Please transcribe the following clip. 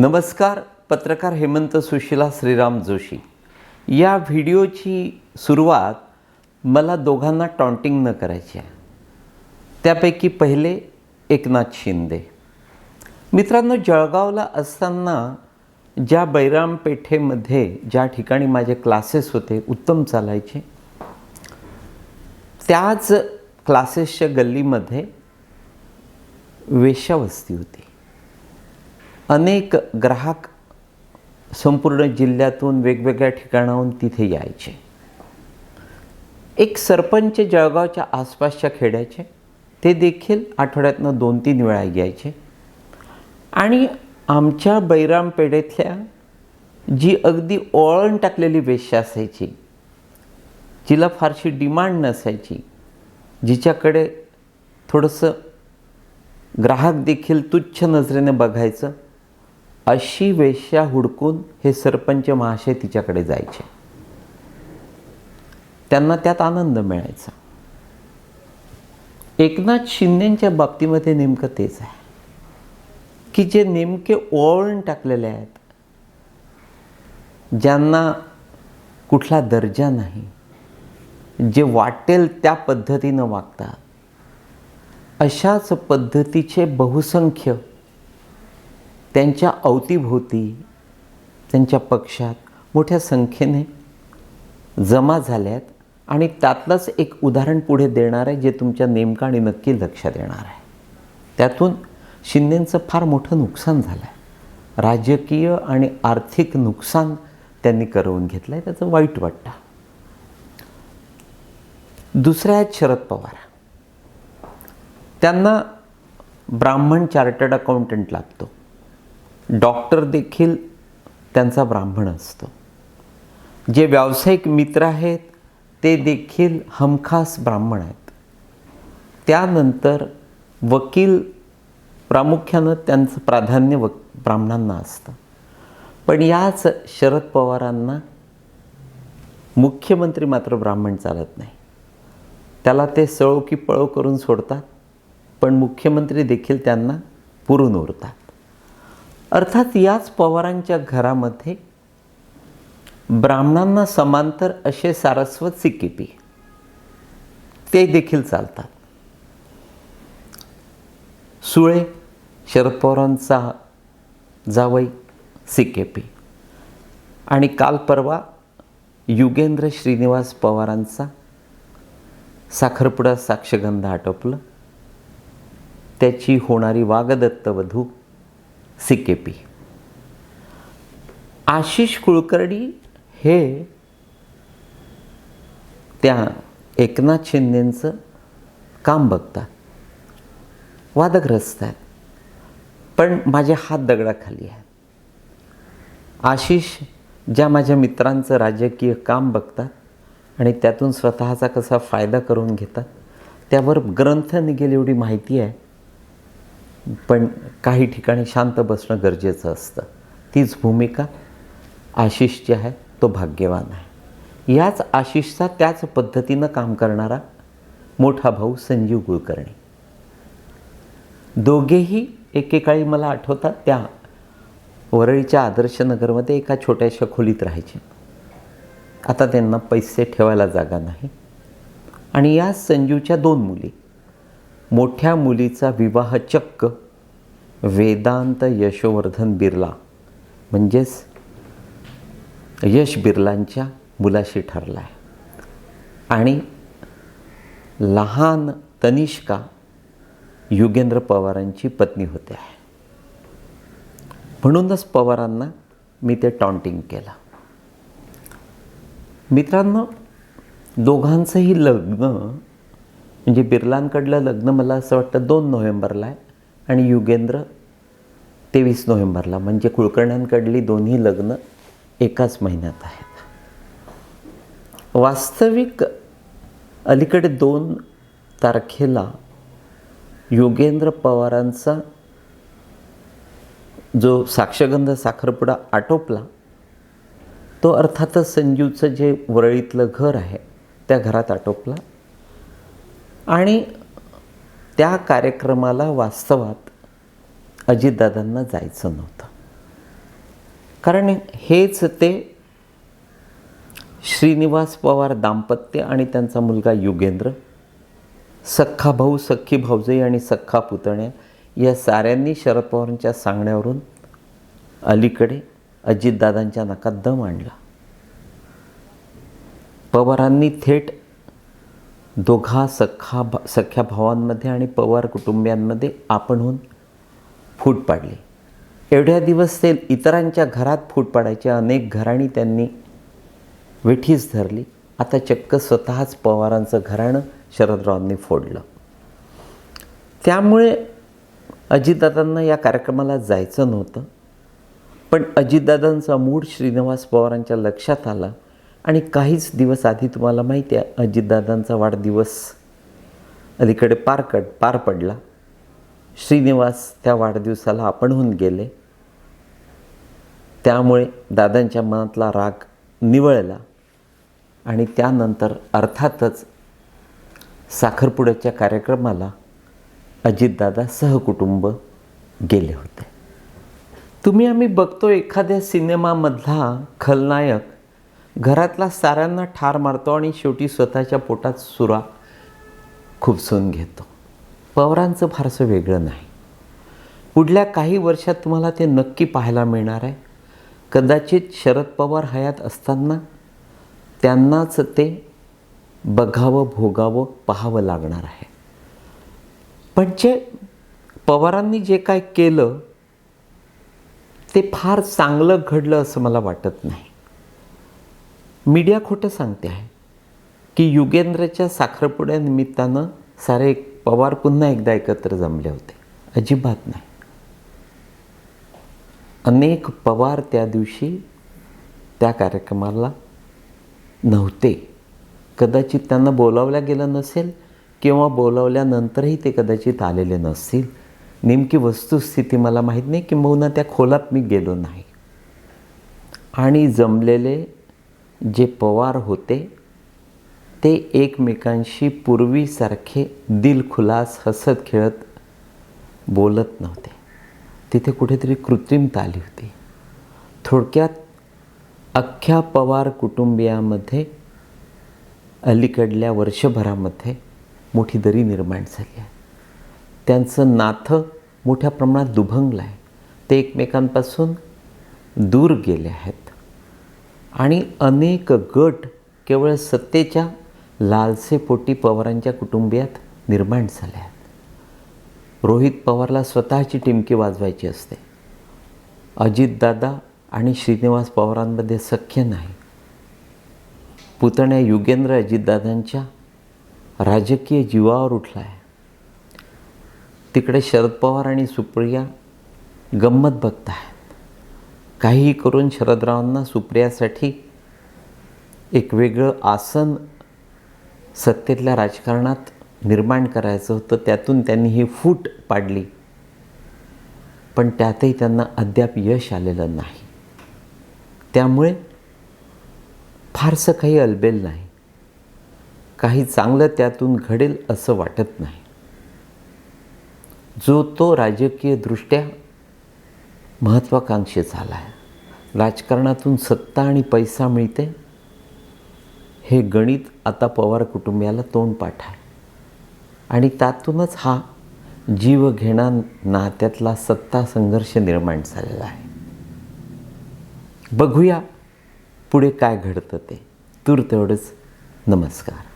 नमस्कार पत्रकार हेमंत सुशिला श्रीराम जोशी. या व्हिडिओची सुरुवात मला दोघांना टॉन्टिंग न करायची आहे. त्यापैकी पहिले एकनाथ शिंदे. मित्रांनो जळगावला असताना ज्या बैराम पेठेमध्ये ज्या ठिकाणी माझे क्लासेस होते उत्तम चालायचे त्याच क्लासेसच्या गल्लीमध्ये वेश्यावस्ती होती. अनेक ग्राहक संपूर्ण जिल्ह्यातून वेगवेगळ्या ठिकाणाहून तिथे यायचे. एक सरपंच जळगावच्या आसपासच्या खेड्याचे ते देखील आठवड्यातनं दोन तीन वेळा यायचे. आणि आमच्या बैरामपेठेतल्या जी अगदी ओळण टाकलेली वेश्या असायची जिला फारशी डिमांड नसायची जिच्याकडे थोडंसं ग्राहक देखील तुच्छ नजरेने बघायचं अशी वेश्या हुडकून हे सरपंच महाशय तिच्याकडे जायचे. त्यांना त्यात आनंद मिळायचा. एकनाथ शिंदेच्या बाबतीमध्ये नेमकं तेच आहे. की जे नेमके ओळण टाकलेले आहेत ज्यांना कुठला दर्जा नाही जे वाटेल त्या पद्धतीनं वागतात अशाच पद्धतीचे बहुसंख्य त्यांच्या अवतीभोवती त्यांच्या पक्षात मोठ्या संख्येने जमा झाल्यात आणि त्यातलंच एक उदाहरण पुढे देणार आहे जे तुमच्या नेमकं आणि नक्की लक्षात येणार आहे. त्यातून शिंदेंचं फार मोठं नुकसान झालं आहे राजकीय आणि आर्थिक नुकसान त्यांनी करवून घेतलं आहे त्याचं वाईट वाटतं. दुसऱ्या आहेत शरद पवार. त्यांना ब्राह्मण चार्टर्ड अकाउंटंट लागतो. डॉक्टर देखील त्यांचा ब्राह्मण असतो. जे व्यावसायिक मित्र आहेत ते देखील हमखास ब्राह्मण आहेत. त्यानंतर वकील प्रामुख्यानं त्यांचं प्राधान्य वक ब्राह्मणांना असतं. पण याच शरद पवारांना मुख्यमंत्री मात्र ब्राह्मण चालत नाही. त्याला ते सळो की पळो करून सोडतात पण मुख्यमंत्री देखील त्यांना पुरून उरतात अर्थात याच पवारांच्या घरामध्ये ब्राह्मणांना समांतर असे सारस्वत सिकिपी ते देखील चालतात. सुळे शरद पवारांचा जावई सिकेपी आणि काल परवा युगेंद्र श्रीनिवास पवारांचा साखरपुडा साक्षगंध आटोपलं. त्याची होणारी वागदत्तवधू C K P Ashish Kulkarni हे त्या एकनाथ शिंदेंचं काम बघतात. वादग्रस्त आहेत. पण माझे हात दगडाखाली आहेत. आशिष ज्या माझ्या मित्रांचं राजकीय काम बघतात आणि त्यातून स्वतःचा कसा फायदा करून घेतात त्यावर ग्रंथ निघेल एवढी माहिती आहे. पण काही ठिकाणी शांत बसणं गरजेचं असतं. तीच भूमिका आशिषची आहे तो भाग्यवान आहे. याच आशिषचा त्याच पद्धतीनं काम करणारा मोठा भाऊ संजीव कुलकर्णी. दोघेही एकेकाळी मला आठवतात त्या वरळीच्या आदर्शनगरमध्ये एका छोट्याशा खोलीत राहायचे. आता त्यांना पैसे ठेवायला जागा नाही. आणि या संजीवच्या दोन मुली मोठ्या मुलीचा विवाह चक्क. वेदांत यशोवर्धन बिर्ला. म्हणजेच यश बिर्लांच्या मुलाशी ठरला आहे आणि लहान तनिष्का युगेंद्र पवारांची पत्नी होते. आहे म्हणूनच पवारांना मी ते टॉन्टिंग केलं. मित्रांनो दोघांचंही लग्न म्हणजे बिर्लांकडलं लग्न मला असं वाटतं दोन नोव्हेंबरला आहे आणि युगेंद्र तेवीस नोव्हेंबरला. म्हणजे कुलकर्ण्यांकडली दोन्ही लग्न एकाच महिन्यात आहेत. वास्तविक अलीकडे दोन तारखेला योगेंद्र पवारांचा जो साक्षगंध साखरपुडा आटोपला तो अर्थातच संजीवचं जे वरळीतलं घर आहे त्या घरात आटोपला. आणि त्या कार्यक्रमाला वास्तवात अजितदादांना जायचं नव्हतं. कारण हेच ते श्रीनिवास पवार दाम्पत्य आणि त्यांचा मुलगा युगेंद्र सख्खा भाऊ सख्खी भाऊजई आणि सख्खा पुतण्या या साऱ्यांनी शरद पवारांच्या सांगण्यावरून अलीकडे अजितदादांच्या नाकात दम आणला. पवारांनी थेट दोघा सख्खा भा सख्या भावांमध्ये आणि पवार कुटुंबियांमध्ये आपणहून फूट पाडली. एवढ्या दिवस ते इतरांच्या घरात फूट पाडायचे. अनेक घराणी त्यांनी विठीस धरली. आता चक्क स्वतःच पवारांचं घराणं शरदरावांनी फोडलं. त्यामुळे अजितदादांना या कार्यक्रमाला जायचं नव्हतं. पण अजितदादांचा मूड श्रीनिवास पवारांच्या लक्षात आला. आणि काहीच दिवस आधी तुम्हाला माहिती आहे अजितदादांचा वाढदिवस अलीकडे पार कड पार पडला. श्रीनिवास त्या वाढदिवसाला आपणहून गेले. त्यामुळे दादांच्या मनातला राग निवळला आणि त्यानंतर अर्थातच साखरपुड्याच्या कार्यक्रमाला अजितदादा सहकुटुंब गेले होते. तुम्ही आम्ही बघतो एखाद्या सिनेमामधला खलनायक घरातला साऱ्यांना ठार मारतो आणि शेवटी स्वतःच्या पोटात सुरा खुपसून घेतो. पवारांचं फारसं वेगळं नाही. पुढल्या काही वर्षात तुम्हाला ते नक्की पाहायला मिळणार आहे. कदाचित शरद पवार हयात असताना त्यांनाच ते बघावं भोगावं पाहावं लागणार आहे. पण जे पवारांनी जे काय केलं ते फार चांगलं घडलं असं मला वाटत नाही. मीडिया खोटं सांगते आहे की युगेंद्रच्या साखरपुड्या निमित्तानं सारे पवार पुन्हा एकदा एकत्र जमले होते. अजिबात नाही. अनेक पवार त्या दिवशी त्या कार्यक्रमाला नव्हते. कदाचित त्यांना बोलावल्या गेलं नसेल किंवा बोलावल्यानंतरही ते कदाचित आलेले नसतील. नेमकी वस्तुस्थिती मला माहीत नाही किंबहुना त्या खोलात मी गेलो नाही. आणि जमलेले जे पवार होते ते एकमेकांशी पूर्वीसारखे दिलखुलास हसत खेळत बोलत नव्हते. तिथे कुठेतरी कृत्रिमता आली होती. थोडक्यात अख्ख्या पवार कुटुंबियामध्ये अलीकडल्या वर्षभरामध्ये मोठी दरी निर्माण झाली आहे. त्यांचं नातं मोठ्या प्रमाणात दुभंगलं आहे. ते एकमेकांपासून दूर गेले आहेत. आणि अनेक गट केवळ सत्तेच्या लालसेपोटी पवारांच्या कुटुंबियात निर्माण झाले आहेत. रोहित पवारला स्वतःची टिमकी वाजवायची असते. अजितदादा आणि श्रीनिवास पवारांमध्ये सख्य नाही. पुतण्या युगेंद्र अजितदादांच्या राजकीय जीवावर उठला आहे तिकडे शरद पवार आणि सुप्रिया गंमत बघत आहे काहीही करून शरदरावांना सुप्रियासाठी एक वेगळं आसन सत्तेतल्या राजकारणात निर्माण करायचं होतं त्यातून त्यांनी ही फूट पाडली. पण त्यातही त्यांना अद्याप यश आलेलं नाही. त्यामुळे फारसं काही अलबेल नाही. काही चांगलं त्यातून घडेल असं वाटत नाही. जो तो राजकीयदृष्ट्या महत्त्वाकांक्षी झाला आहे राजकारणातून सत्ता आणि पैसा मिळते हे गणित आता पवार कुटुंबियाला तोंडपाठ आहे. आणि त्यातूनच हा जीव घेणा नात्यातला सत्ता संघर्ष निर्माण झालेला आहे. बघूया पुढे काय घडतं ते. तूर तेवढंच नमस्कार.